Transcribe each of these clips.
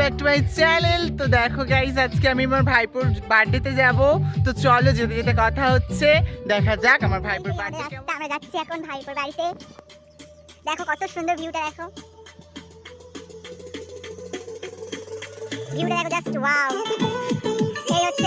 Back to my channel তো দেখো guys আজকে আমি আমার ভাইপুর বার্থডেতে যাব। তো চলো যেতে যেতে কথা হচ্ছে দেখা যাক আমার ভাইপুর বার্থডে আমরা যাচ্ছি এখন ভাইপুর বাড়িতে। দেখো কত সুন্দর ভিউটা দেখো। ভিউটা দেখো জাস্ট ওয়াও এই হচ্ছে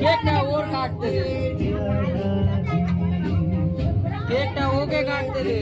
ಕೇಕ್ನ ಓಟ್ ಹಾಕ್ತೀರಿ. ಕೇಕ್ನ ಹೋಗೇಗಾಗ್ತೀರಿ